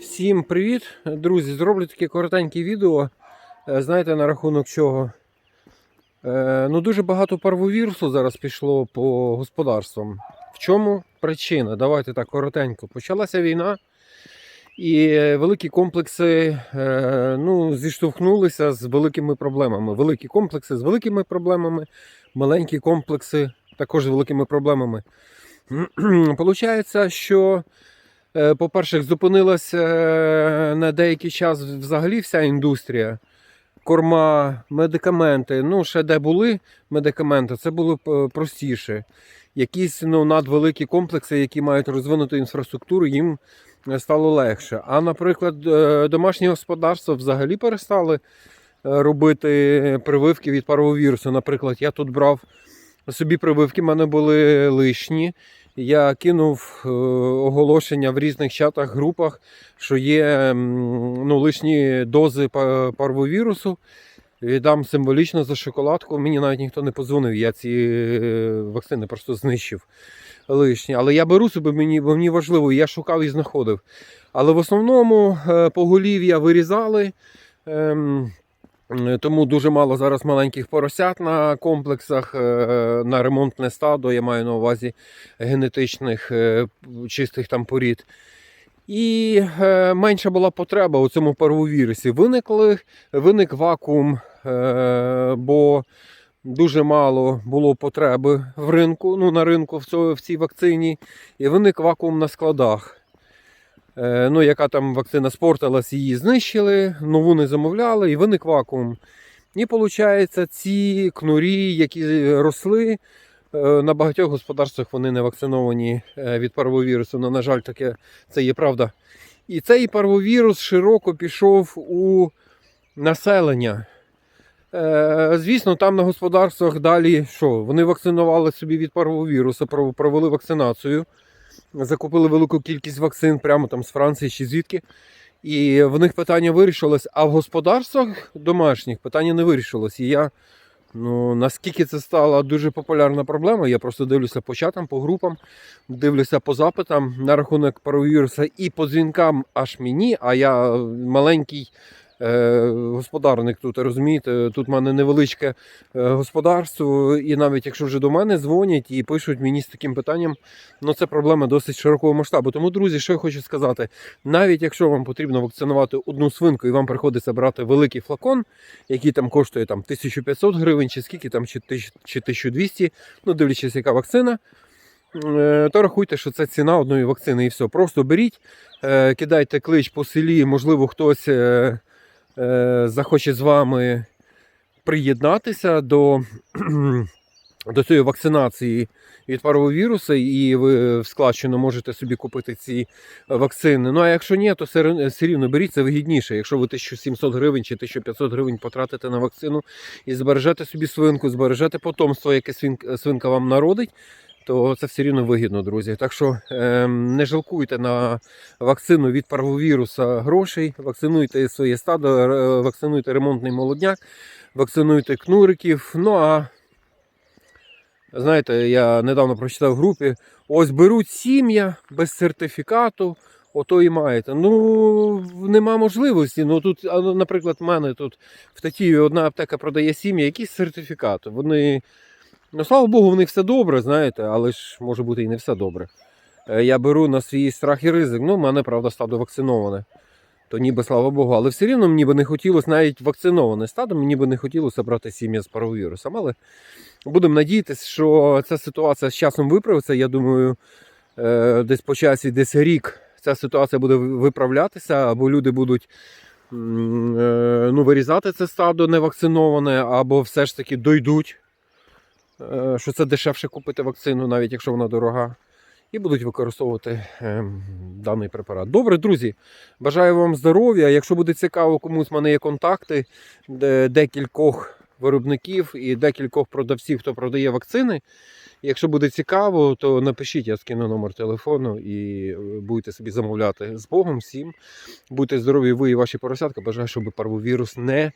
Всім привіт, друзі! Зроблю таке коротеньке відео. Е, Знаєте, на рахунок чого? Е, Ну, дуже багато парвовірусу зараз пішло по господарствам. В чому причина? Давайте так коротенько. Почалася війна, і великі комплекси е, ну, зіштовхнулися з великими проблемами. Великі комплекси з великими проблемами, маленькі комплекси також з великими проблемами. Получається, що Е, По-перше, зупинилася е, на деякий час взагалі вся індустрія. Корма, медикаменти. Ну, ще де були медикаменти, це було б, е, простіше. Якісь ну, надвеликі комплекси, які мають розвинуту інфраструктуру, їм стало легше. А, наприклад, домашні господарства взагалі перестали робити прививки від паровірусу. Наприклад, я тут брав собі прививки, в мене були лишні. Я кинув е, оголошення в різних чатах, групах, що є ну, лишні дози парвовірусу. Віддам символічно за шоколадку. Мені навіть ніхто не позвонив. Я ці е, вакцини просто знищив лишні. Але я беру собі, мені, бо мені важливо, я шукав і знаходив. Але в основному е, поголів'я вирізали. Е, Тому дуже мало зараз маленьких поросят на комплексах е, на ремонтне стадо. Я маю на увазі генетичних е, чистих там порід. І менша була потреба у цьому парвовірусі. Виникли, виник вакуум, бо дуже мало було потреби в ринку, ну, на ринку в цій вакцині. І виник вакуум на складах. Е, ну, яка там вакцина спортилась, її знищили, нову не замовляли, і виник вакуум. І виходить, ці кнурі, які росли, е, на багатьох господарствах вони не вакциновані е, від парвовірусу. Ну, на жаль, таке це є правда. І цей парвовірус широко пішов у населення. Звісно, там на господарствах далі що? Вони вакцинували собі від парвовірусу, провели вакцинацію закупили велику кількість вакцин прямо там з Франції чи звідки. І в них питання вирішилось, а в господарствах домашніх питання не вирішилось. І я, ну, наскільки це стала дуже популярна проблема, я просто дивлюся по чатам, по групам, дивлюся по запитам на рахунок паровіруса і по дзвінкам аж мені, а я маленький господарник тут, розумієте, тут в мене невеличке е, господарство, і навіть якщо вже до мене дзвонять і пишуть мені з таким питанням, ну це проблема досить широкого масштабу. Тому, друзі, що я хочу сказати, навіть якщо вам потрібно вакцинувати одну свинку і вам приходиться брати великий флакон, який там коштує там 1500 гривень, чи скільки там, чи 1000 чи 1200, ну дивлячись, яка вакцина. е, То рахуйте, що це ціна одної вакцини і все. Просто беріть, е, кидайте клич по селі, можливо, хтось е, е, захоче з вами приєднатися до, до цієї вакцинації від паровірусу, і ви в складчину можете собі купити ці вакцини. Ну а якщо ні, то все рівно- беріть це вигідніше. Якщо ви 1700 гривень чи 1500 гривень потратите на вакцину і збережете собі свинку, збережете потомство, яке свинка вам народить. То це все рівно вигідно, друзі. Так що ем, не жалкуйте на вакцину від парвовіруса грошей, вакцинуйте своє стадо, вакцинуйте ремонтний молодняк, вакцинуйте кнуриків. Ну а знаєте, я недавно прочитав в групі: ось беруть сім'я без сертифікату, ото і маєте. Ну, нема можливості. Ну тут, ну, наприклад, в мене тут в Татіві одна аптека продає сім'я, якісь сертифікати. Вони, ну слава Богу, в них все добре, знаєте, але ж може бути і не все добре. Е, Я беру на свій страх і ризик. Ну, в мене, правда, стадо вакциноване. То ніби слава Богу, але все рівно мені би не хотілося навіть вакциноване стадо, мені би не хотілося брати сім'я з паровірусом. Але будемо надіятися, що ця ситуація з часом виправиться. Я думаю, е, десь по часі, десь рік ця ситуація буде виправлятися, або люди будуть е, ну, вирізати це стадо невакциноване, або все ж таки дойдуть, що це дешевше купити вакцину, навіть якщо вона дорога. І будуть використовувати ем, даний препарат. Добре, друзі, бажаю вам здоров'я. Якщо буде цікаво, комусь в мене є контакти де- декількох виробників і декількох продавців, хто продає вакцини. Якщо буде цікаво, то напишіть, я скину номер телефону і е, будете собі замовляти з Богом всім. Будьте здорові, ви і ваші поросятка. Бажаю, щоб парвовірус не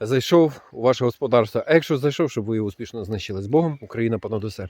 зайшов у ваше господарство. А якщо зайшов, щоб ви його успішно знищили з Богом. Україна понад усе.